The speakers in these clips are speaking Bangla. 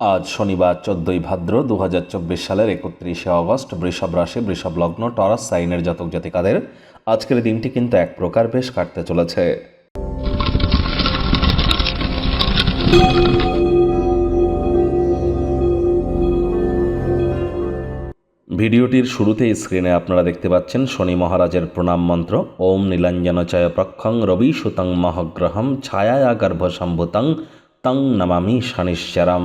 আজ শনিবার চোদ্দই ভাদ্র দু হাজার চব্বিশ সালের একত্রিশে অগস্ট, বৃষভ রাশি, বৃষভ লগ্ন, টরাস, সাইনের জাতক জাতিকাদের আজকের দিনটি কিন্তু এক প্রকার বেশ কাটতে চলেছে। ভিডিওটির শুরুতেই স্ক্রিনে আপনারা দেখতে পাচ্ছেন শনি মহারাজের প্রণাম মন্ত্র। ওম নীলাঞ্জনচয় প্রক্ষং রবি সুতং মহগ্রহম ছায়া গর্ভ সম্ভুতং তং নমামি শনিশ্চরম।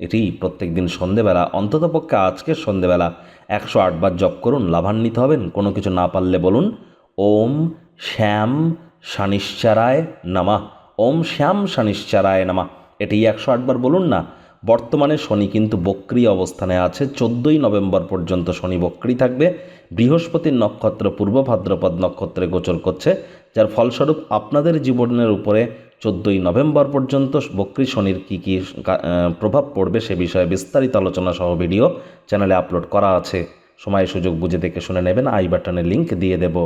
এটি প্রত্যেক দিন সন্ধেবেলা অন্ততপক্ষে আজকের সন্ধেবেলা, একশো আটবার জপ করুন, লাভান্বিত হবেন, কোনো কিছু না পারলে বলুন, ওম শ্যাম শানিশ্চারায় নামা, ওম শ্যাম সানিশ্চারায় নামা এটি একশো আটবার বলুন না বর্তমানে শনি কিন্তু বক্রি অবস্থানে আছে। চোদ্দোই নভেম্বর পর্যন্ত শনি বক্রি থাকবে। বৃহস্পতির নক্ষত্র পূর্ব ভাদ্রপদ নক্ষত্রে গোচর করছে, যার ফলস্বরূপ আপনাদের জীবনের উপরে চোদ্দোই নভেম্বর পর্যন্ত বক্রি শনির কী কী প্রভাব পড়বে সে বিষয়ে বিস্তারিত আলোচনা সহ ভিডিও চ্যানেলে আপলোড করা আছে। সময় সুযোগ বুঝে দেখে শুনে নেবেন, আই বাটনের লিঙ্ক দিয়ে দেব।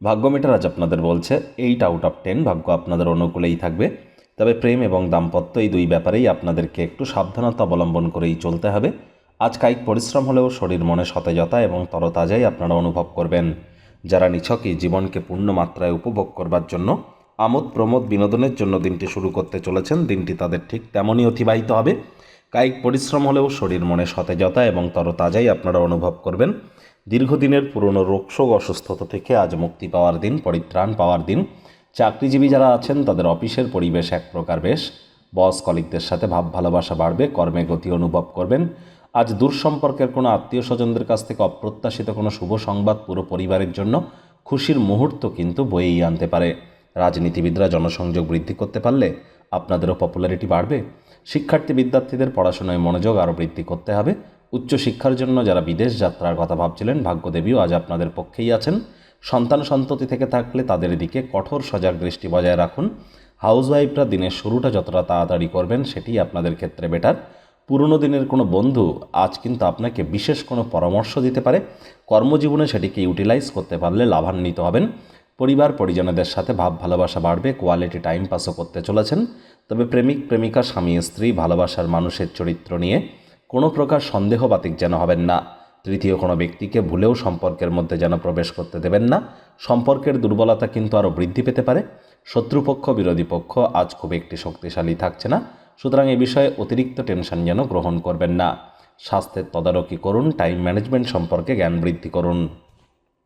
ভাগ্যমিটার আজ আপনাদের বলছে এইট আউট অফ টেন ভাগ্য আপনাদের অনুকূলেই থাকবে। তবে প্রেম এবং দাম্পত্য এই দুই ব্যাপারেই আপনাদেরকে একটু সাবধানতা অবলম্বন করেই চলতে হবে। আজ কায়িক পরিশ্রম হলেও শরীর মনে সতেজতা এবং তরতাজাই আপনারা অনুভব করবেন। যারা নিছকই জীবনকে পূর্ণ মাত্রায় উপভোগ করবার জন্য আমোদ প্রমোদ বিনোদনের জন্য দিনটি শুরু করতে চলেছেন, দিনটি তাদের ঠিক তেমনই অতিবাহিত হবে। কায়িক পরিশ্রম হলেও শরীর মনে সতেজতা এবং তরতাজাই আপনারা অনুভব করবেন। দীর্ঘদিনের পুরনো রোগশোক অসুস্থতা থেকে আজ মুক্তি পাওয়ার দিন, পরিত্রাণ পাওয়ার দিন। চাকরিজীবী যারা আছেন, তাদের অফিসের পরিবেশ এক প্রকার বেশ। বস কলিকদের সাথে ভাব ভালোবাসা বাড়বে, কর্মে গতি অনুভব করবেন। আজ দূর সম্পর্কের কোনো আত্মীয় স্বজনদের কাছ থেকে অপ্রত্যাশিত কোনো শুভ সংবাদ পুরো পরিবারের জন্য খুশির মুহূর্ত কিন্তু বয়েই আনতে পারে। রাজনীতিবিদরা জনসংযোগ বৃদ্ধি করতে পারলে আপনাদেরও পপুলারিটি বাড়বে। শিক্ষার্থী বিদ্যার্থীদের পড়াশোনায় মনোযোগ আরও বৃদ্ধি করতে হবে। উচ্চশিক্ষার জন্য যারা বিদেশ যাত্রার কথা ভাবছিলেন, ভাগ্যদেবীও আজ আপনাদের পক্ষেই আছেন। সন্তান সন্ততি থেকে থাকলে তাদের দিকে কঠোর সজাগ দৃষ্টি বজায় রাখুন। হাউসওয়াইফরা দিনের শুরুটা যতটা তাড়াতাড়ি করবেন সেটি আপনাদের ক্ষেত্রে বেটার। পুরনো দিনের কোনো বন্ধু আজ কিন্তু আপনাকে বিশেষ কোনো পরামর্শ দিতে পারে। কর্মজীবনে সেটিকে ইউটিলাইজ করতে পারলে লাভান্বিত হবেন। পরিবার, পরিজনদের সাথে ভাব ভালোবাসা বাড়বে, কোয়ালিটি টাইম পাসও করতে চলেছেন। তবে প্রেমিক, প্রেমিকা, স্বামী, স্ত্রী ভালোবাসার মানুষের চরিত্র নিয়ে কোনো প্রকার সন্দেহবাতিক যেন হবেন না। তৃতীয় কোনো ব্যক্তিকে ভুলেও সম্পর্কের মধ্যে যেন প্রবেশ করতে দেবেন না। সম্পর্কের দুর্বলতা কিন্তু আরও বৃদ্ধি পেতে পারে। শত্রুপক্ষ, বিরোধী পক্ষ আজ খুব একটি শক্তিশালী থাকছে না। সুতরাং এ বিষয়ে অতিরিক্ত টেনশন যেন গ্রহণ করবেন না। স্বাস্থ্যের তদারকি করুন, টাইম ম্যানেজমেন্ট সম্পর্কে জ্ঞান বৃদ্ধি করুন।